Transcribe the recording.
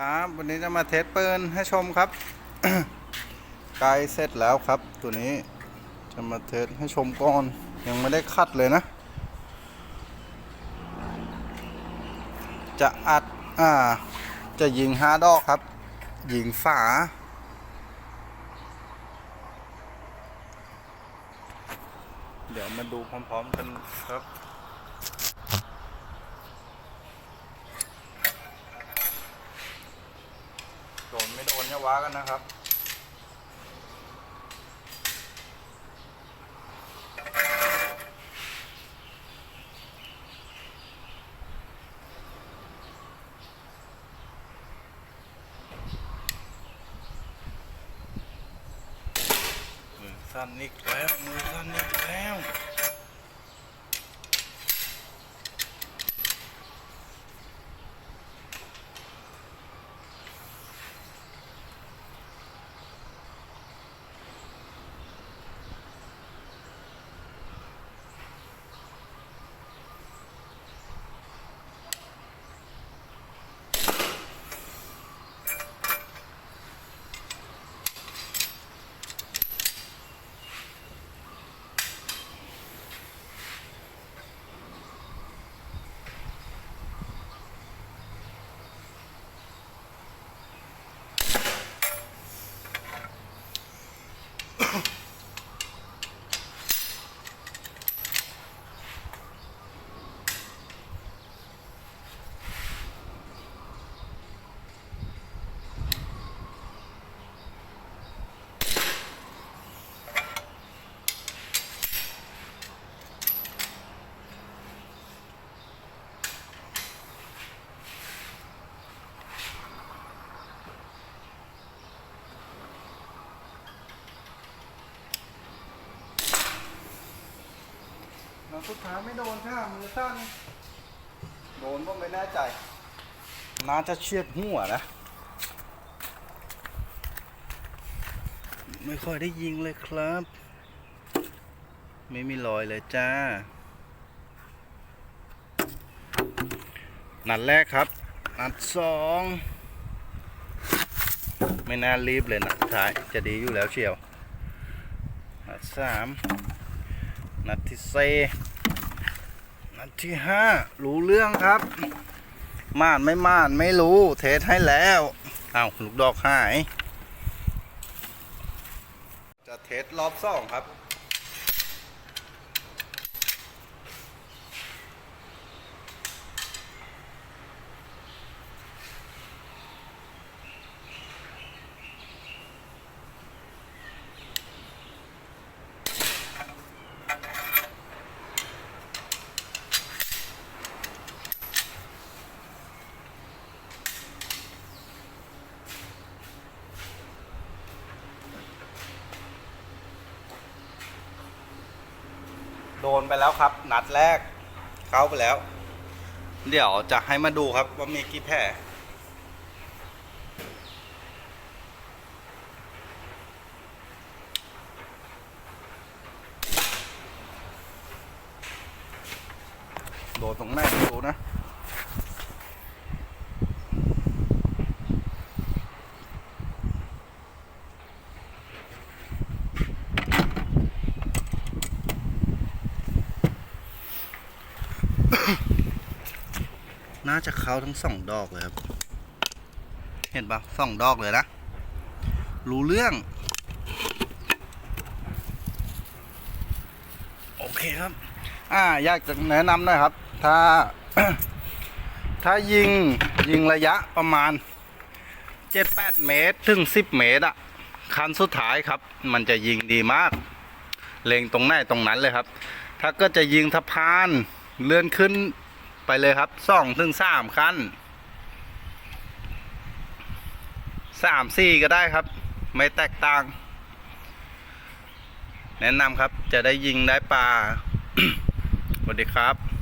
ครับวันนี้จะมาเทสปืนให้ชมครับไกลเสร็จแล้วครับ ตัวนี้จะมาเทสให้ชมก่อน ยังไม่ได้คัดเลยนะ จะอัดอ่าจะยิงห้าดอกครับ ยิงฝาเดี๋ยวมาดูพร้อมๆกันครับ โดนไม่โดน อว้ากันนะครับ มือสั้นอีกแล้ว มือสั้นอีกแล้ว นัดสุดท้ายไม่โดนค่ะมือสั้นโดนก็ไม่แน่ใจ น่าจะเชียดหัวนะ ไม่ค่อยได้ยิงเลยครับ ไม่มีรอยเลยจ้า นัดแรกครับ นัดสอง ไม่น่ารีบเลยนัดสุดท้ายจะดีอยู่แล้วเชียว นัดสาม นัดที่สี่นัดที่ห้ารู้เรื่องครับ ม่านไม่ม่านไม่รู้ เทสให้แล้วเอาลูกดอกหาย จะเทสรอบสองครับ โดนไปแล้วครับ นัดแรก เข้าไปแล้ว เดี๋ยวจะให้มาดูครับว่ามีกี่แผลโดนตรงไหนดูนะ น่าจะเข้าทั้งสองดอกเลยครับ เห็นปะสองดอกเลยนะ รู้เรื่อง โอเคครับ อ่าอยากจะแนะนำหน่อยครับ ถ้า ถ้ายิงยิงระยะประมาณ 7-8 เมตรถึง 10 เมตรอะคันสุดท้ายครับ มันจะยิงดีมาก เล็งตรงไหนตรงนั้นเลยครับ ถ้าก็จะยิงสะพานเลื่อนขึ้น ไปเลยครับสองถึงสามขั้นสามสี่ก็ได้ครับ ไม่แตกต่าง แนะนำครับจะได้ยิงได้ปลาสวัสดีครับ